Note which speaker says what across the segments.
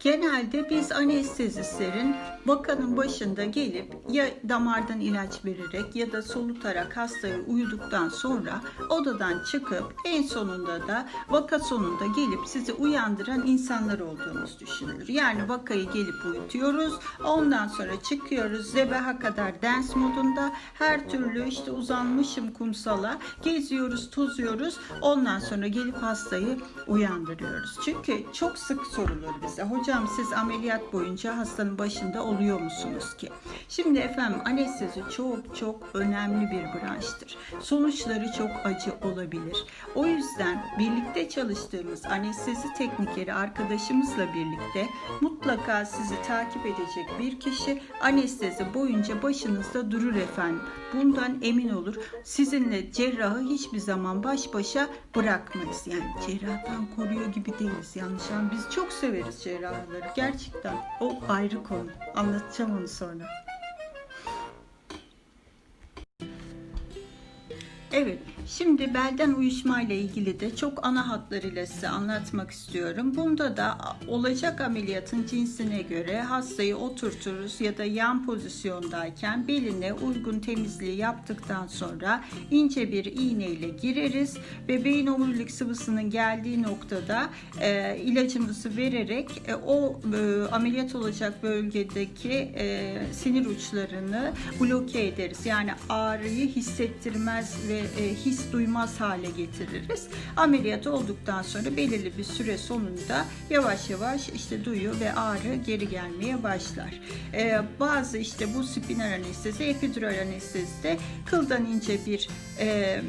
Speaker 1: Genelde biz anestezistlerin vakanın başında gelip ya damardan ilaç vererek ya da solutarak hastayı uyuduktan sonra odadan çıkıp en sonunda da vaka sonunda gelip sizi uyandıran insanlar olduğumuz düşünülür. Yani vakayı gelip uyutuyoruz. Ondan sonra çıkıyoruz zebaha kadar dance modunda her türlü işte uzanmışım kumsala geziyoruz tozuyoruz. Ondan sonra gelip hastayı uyandırıyoruz. Çünkü çok sık sorulur bize. Hocam siz ameliyat boyunca hastanın başında oluyor musunuz ki? Şimdi efendim anestezi çok çok önemli bir branştır. Sonuçları çok acı olabilir. O yüzden birlikte çalıştığımız anestezi teknikeri arkadaşımızla birlikte mutlaka sizi takip edecek bir kişi anestezi boyunca başınızda durur efendim. Bundan emin olur. Sizinle cerrahı hiçbir zaman baş başa bırakmayız. Yani cerrahtan koruyor gibi değiliz. Yanlış an biz çok severiz cerrahları. Gerçekten o ayrı konu. Anlatacağım onu sonra. Evet, şimdi belden uyuşma ile ilgili de çok ana hatlarıyla size anlatmak istiyorum. Bunda da olacak ameliyatın cinsine göre hastayı oturturuz ya da yan pozisyondayken beline uygun temizliği yaptıktan sonra ince bir iğne ile gireriz ve beyin omurilik sıvısının geldiği noktada e, ilacımızı vererek e, o e, ameliyat olacak bölgedeki e, sinir uçlarını bloke ederiz. Yani ağrıyı hissettirmez ve e, his duymaz hale getiririz. Ameliyat olduktan sonra belirli bir süre sonunda yavaş yavaş işte duyu ve ağrı geri gelmeye başlar. E, bazı işte bu spinal anestezi, epidural anestezide kıldan ince bir e,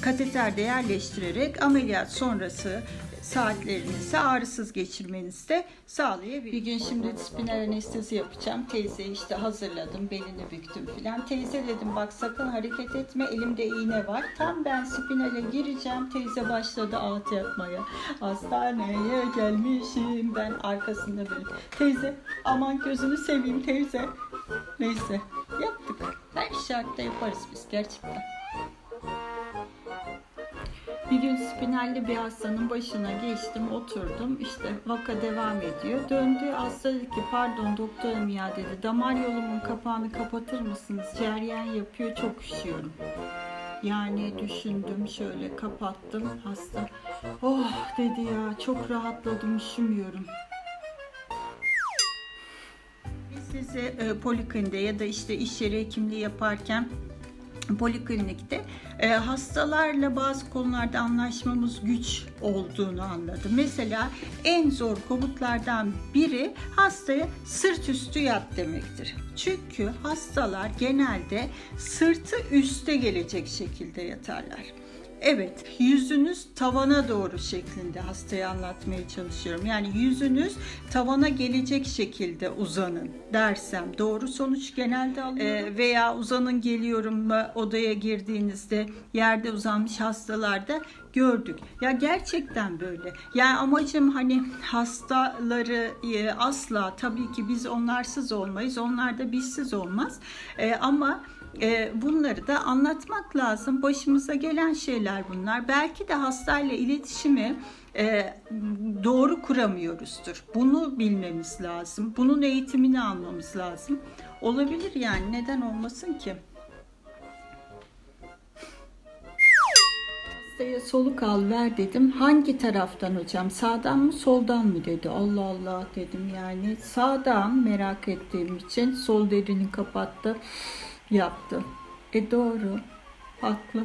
Speaker 1: kateterde yerleştirerek ameliyat sonrası saatlerinizi ağrısız geçirmenizi de sağlayabilir. Bir gün şimdi spinal anestezi yapacağım. Teyze işte hazırladım, belini büktüm filan. Teyze dedim bak sakın hareket etme, elimde iğne var. Tam ben spinale gireceğim. Teyze başladı ağıt yapmaya. Hastaneye gelmişim ben arkasında böyle. Teyze aman gözünü seveyim teyze. Neyse yaptık. Her şartta yaparız biz gerçekten. Bir gün spinalli bir hastanın başına geçtim, oturdum. İşte vaka devam ediyor. Döndü hasta dedi ki pardon doktorum ya dedi. Damar yolumun kapağını kapatır mısınız? Ceryan yapıyor çok üşüyorum. Yani düşündüm şöyle kapattım hasta. Oh dedi ya çok rahatladım üşümüyorum. Size e, poliklinikte ya da işte iş yeri hekimliği yaparken poliklinikte e, hastalarla bazı konularda anlaşmamız güç olduğunu anladım. Mesela en zor komutlardan biri hastaya sırt üstü yat demektir. Çünkü hastalar genelde sırtı üste gelecek şekilde yatarlar. Evet, yüzünüz tavana doğru şeklinde hastaya anlatmaya çalışıyorum. Yani yüzünüz tavana gelecek şekilde uzanın dersem doğru sonuç genelde alıyorum. Ee, veya uzanın geliyorum mu odaya girdiğinizde yerde uzanmış hastalarda gördük. Ya gerçekten böyle. Yani amacım hani hastaları e, asla tabii ki biz onlarsız olmayız. Onlar da bizsiz olmaz. E, ama e, bunları da anlatmak lazım. Başımıza gelen şeyler bunlar. Belki de hastayla iletişimi e, doğru kuramıyoruzdur. Bunu bilmemiz lazım. Bunun eğitimini almamız lazım. Olabilir yani neden olmasın ki? Hastaya soluk al ver dedim. Hangi taraftan hocam? Sağdan mı soldan mı dedi. Allah Allah dedim yani. Sağdan merak ettiğim için sol derini kapattı yaptı. E doğru. Haklı.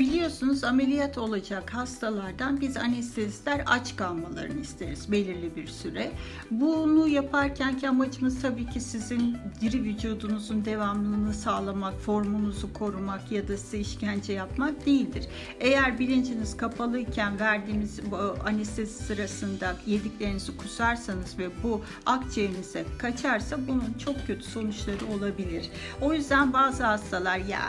Speaker 1: Biliyorsunuz ameliyat olacak hastalardan biz anestezistler aç kalmalarını isteriz belirli bir süre. Bunu yaparkenki amacımız tabii ki sizin diri vücudunuzun devamlılığını sağlamak, formunuzu korumak ya da size işkence yapmak değildir. Eğer bilinciniz kapalıyken verdiğimiz bu anestezi sırasında yediklerinizi kusarsanız ve bu akciğerinize kaçarsa bunun çok kötü sonuçları olabilir. O yüzden bazı hastalar ya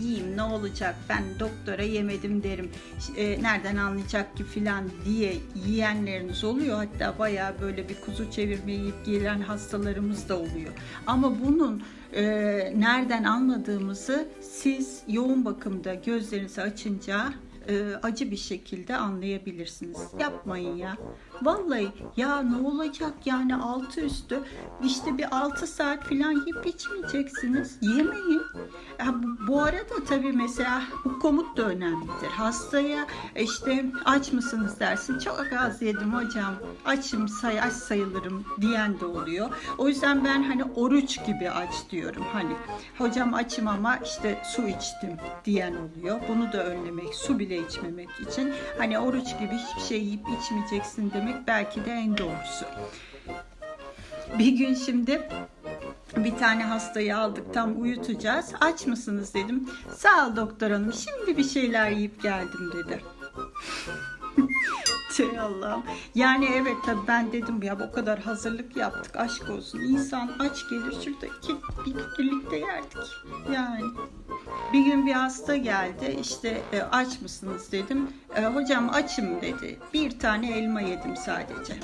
Speaker 1: yiyeyim ne olacak ben doktora yemedim derim e, nereden anlayacak ki filan diye yiyenleriniz oluyor. Hatta bayağı böyle bir kuzu çevirme yiyip gelen hastalarımız da oluyor. Ama bunun e, nereden anladığımızı siz yoğun bakımda gözlerinizi açınca e, acı bir şekilde anlayabilirsiniz. Yapmayın ya. Vallahi ya ne olacak yani altı üstü işte bir 6 saat falan yiyip içmeyeceksiniz. Yemeyin. Ya bu, bu arada tabii mesela bu komut da önemlidir. Hastaya işte aç mısınız dersin. Çok az yedim hocam. Açım say aç sayılırım diyen de oluyor. O yüzden ben hani oruç gibi aç diyorum. Hani hocam açım ama işte su içtim diyen oluyor. Bunu da önlemek, su bile içmemek için. Hani oruç gibi hiçbir şey yiyip içmeyeceksin demek belki de en doğrusu. Bir gün şimdi bir tane hastayı aldık tam uyutacağız. Aç mısınız dedim. Sağ ol doktor hanım şimdi bir şeyler yiyip geldim dedi. Tüh Allah'ım. Yani evet tabii ben dedim ya o kadar hazırlık yaptık aşk olsun. İnsan aç gelir şurada iki bir, birlikte yerdik. Yani. Bir gün bir hasta geldi işte e, aç mısınız dedim. E, hocam açım dedi. Bir tane elma yedim sadece.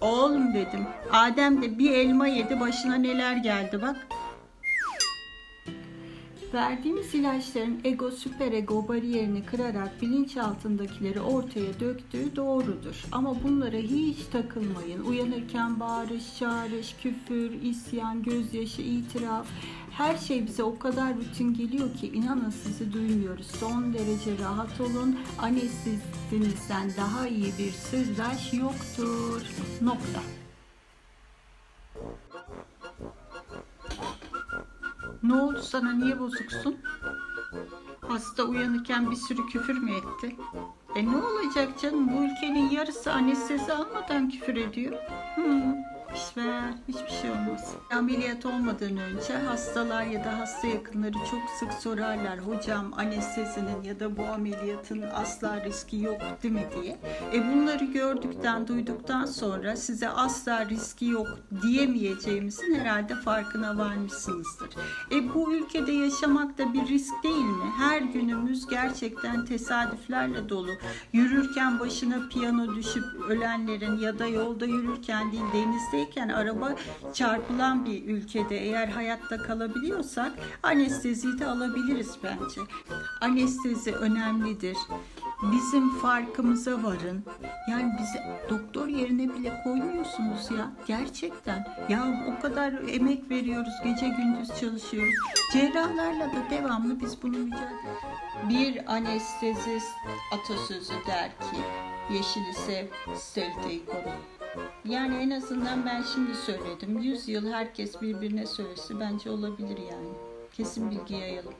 Speaker 1: Oğlum dedim. Adem de bir elma yedi başına neler geldi bak. Verdiğimiz ilaçların ego süperego bariyerini kırarak bilinçaltındakileri ortaya döktüğü doğrudur. Ama bunlara hiç takılmayın. Uyanırken bağırış, çağrış, küfür, isyan, gözyaşı, itiraf her şey bize o kadar rutin geliyor ki inanın sizi duymuyoruz. Son derece rahat olun. Anestezinizden daha iyi bir sırdaş yoktur. Nokta. Ne oldu sana? Niye bozuksun? Hasta uyanırken bir sürü küfür mü etti? E ne olacak canım? Bu ülkenin yarısı anestezi almadan küfür ediyor. Hmm. Ver, hiçbir şey olmaz. Ameliyat olmadan önce hastalar ya da hasta yakınları çok sık sorarlar. Hocam anestezinin ya da bu ameliyatın asla riski yok değil mi diye. E bunları gördükten, duyduktan sonra size asla riski yok diyemeyeceğimizin herhalde farkına varmışsınızdır. E bu ülkede yaşamak da bir risk değil mi? Her günümüz gerçekten tesadüflerle dolu. Yürürken başına piyano düşüp ölenlerin ya da yolda yürürken değil denizdeyken araba çarpılan bir ülkede eğer hayatta kalabiliyorsak anesteziyi de alabiliriz bence. Anestezi önemlidir. Bizim farkımıza varın. Yani bizi doktor yerine bile koymuyorsunuz ya. Gerçekten. Ya o kadar emek veriyoruz. Gece gündüz çalışıyoruz. Cerrahlarla da devamlı biz bunu mücadele Bir anestezist atasözü der ki yeşili sev, steriteyi koru. Yani en azından ben şimdi söyledim. 100 yıl herkes birbirine söylese bence olabilir yani. Kesin bilgi yayalım.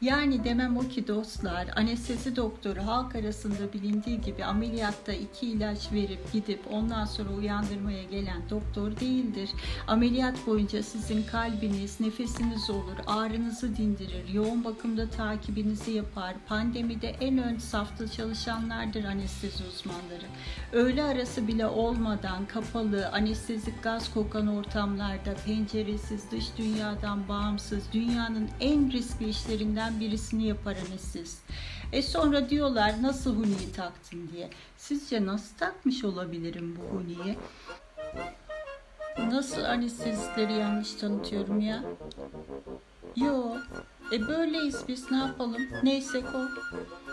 Speaker 1: Yani demem o ki dostlar, anestezi doktoru halk arasında bilindiği gibi ameliyatta iki ilaç verip gidip ondan sonra uyandırmaya gelen doktor değildir. Ameliyat boyunca sizin kalbiniz, nefesiniz olur, ağrınızı dindirir, yoğun bakımda takibinizi yapar. Pandemide en ön safta çalışanlardır anestezi uzmanları. Öğle arası bile olmadan kapalı, anestezik gaz kokan ortamlarda penceresiz, dış dünyadan bağımsız, dünyanın en riskli işlerinden birisini yapar anestezist. E sonra diyorlar nasıl huniyi taktın diye. Sizce nasıl takmış olabilirim bu huniyi? Nasıl anestezistleri yanlış tanıtıyorum ya? Yo. E böyleyiz biz ne yapalım? Neysek o.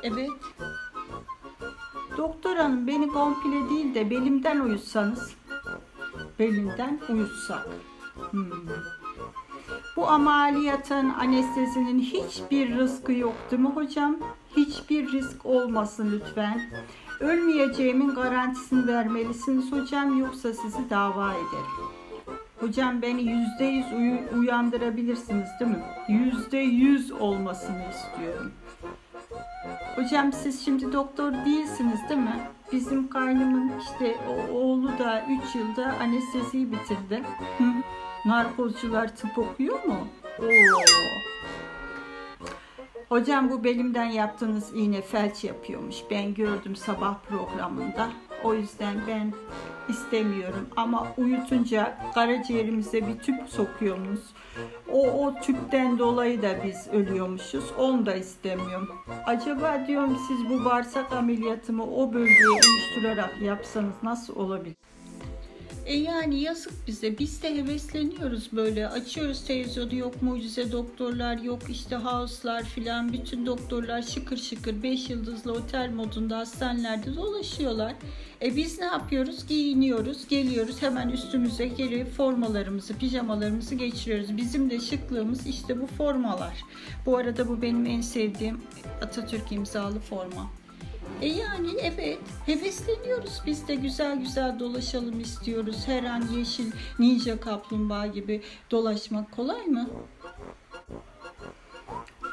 Speaker 1: Evet. Doktor hanım beni komple değil de belimden uyutsanız. Belimden uyutsak. Hmm. Bu ameliyatın anestezinin hiçbir rızkı yok değil mi hocam? Hiçbir risk olmasın lütfen. Ölmeyeceğimin garantisini vermelisiniz hocam yoksa sizi dava ederim. Hocam beni yüzde yüz uyandırabilirsiniz değil mi? Yüzde yüz olmasını istiyorum. Hocam siz şimdi doktor değilsiniz değil mi? Bizim kaynımın işte oğlu da 3 yılda anesteziyi bitirdi. Narkozcular tıp okuyor mu? Oo. Hocam bu belimden yaptığınız iğne felç yapıyormuş. Ben gördüm sabah programında. O yüzden ben istemiyorum. Ama uyutunca karaciğerimize bir tüp sokuyorsunuz. O, o tüpten dolayı da biz ölüyormuşuz. Onu da istemiyorum. Acaba diyorum siz bu bağırsak ameliyatımı o bölgeye uyuşturarak yapsanız nasıl olabilir? E yani yazık bize. Biz de hevesleniyoruz böyle. Açıyoruz televizyonu yok mucize doktorlar yok işte house'lar filan. Bütün doktorlar şıkır şıkır 5 yıldızlı otel modunda hastanelerde dolaşıyorlar. E biz ne yapıyoruz? Giyiniyoruz, geliyoruz hemen üstümüze geri formalarımızı, pijamalarımızı geçiriyoruz. Bizim de şıklığımız işte bu formalar. Bu arada bu benim en sevdiğim Atatürk imzalı forma. E yani evet hevesleniyoruz biz de güzel güzel dolaşalım istiyoruz. Her an yeşil ninja kaplumbağa gibi dolaşmak kolay mı?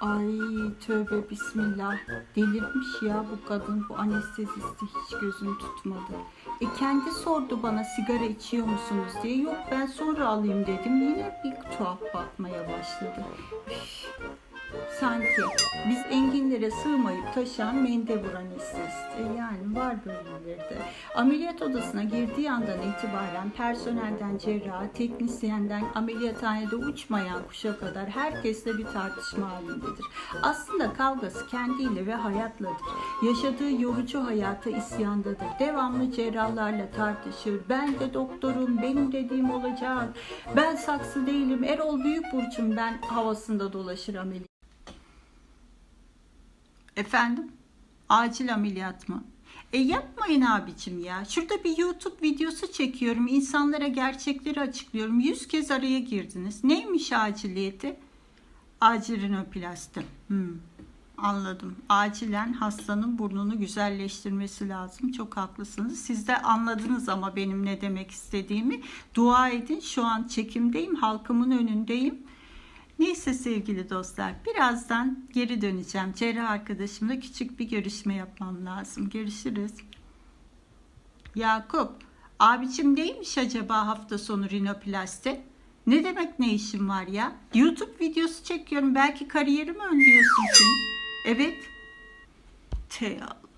Speaker 1: Ay tövbe bismillah. Delirmiş ya bu kadın. Bu anestezisti hiç gözüm tutmadı. E kendi sordu bana sigara içiyor musunuz diye. Yok ben sonra alayım dedim. Yine bir tuhaf bakmaya başladı. Üf. Sanki biz enginlere sığmayıp taşan mendebur anestezisti. Yani var böyleleri de. Ameliyat odasına girdiği andan itibaren personelden cerraha, teknisyenden ameliyathanede uçmayan kuşa kadar herkesle bir tartışma halindedir. Aslında kavgası kendiyle ve hayatladır. Yaşadığı yorucu hayata isyandadır. Devamlı cerrahlarla tartışır. Ben de doktorum, benim dediğim olacak. Ben saksı değilim, Erol Büyükburç'um ben havasında dolaşır ameliyat. Efendim? Acil ameliyat mı? E yapmayın abicim ya. Şurada bir YouTube videosu çekiyorum. İnsanlara gerçekleri açıklıyorum. Yüz kez araya girdiniz. Neymiş aciliyeti? Acil rinoplasti. Hmm, anladım. Acilen hastanın burnunu güzelleştirmesi lazım. Çok haklısınız. Siz de anladınız ama benim ne demek istediğimi. Dua edin. Şu an çekimdeyim. Halkımın önündeyim. Neyse sevgili dostlar, birazdan geri döneceğim. Cerrah arkadaşımla küçük bir görüşme yapmam lazım. Görüşürüz. Yakup, abicim neymiş acaba hafta sonu rinoplasti? Ne demek ne işin var ya? YouTube videosu çekiyorum. Belki kariyerimi önlüyorsun sen. Evet. Te Allah.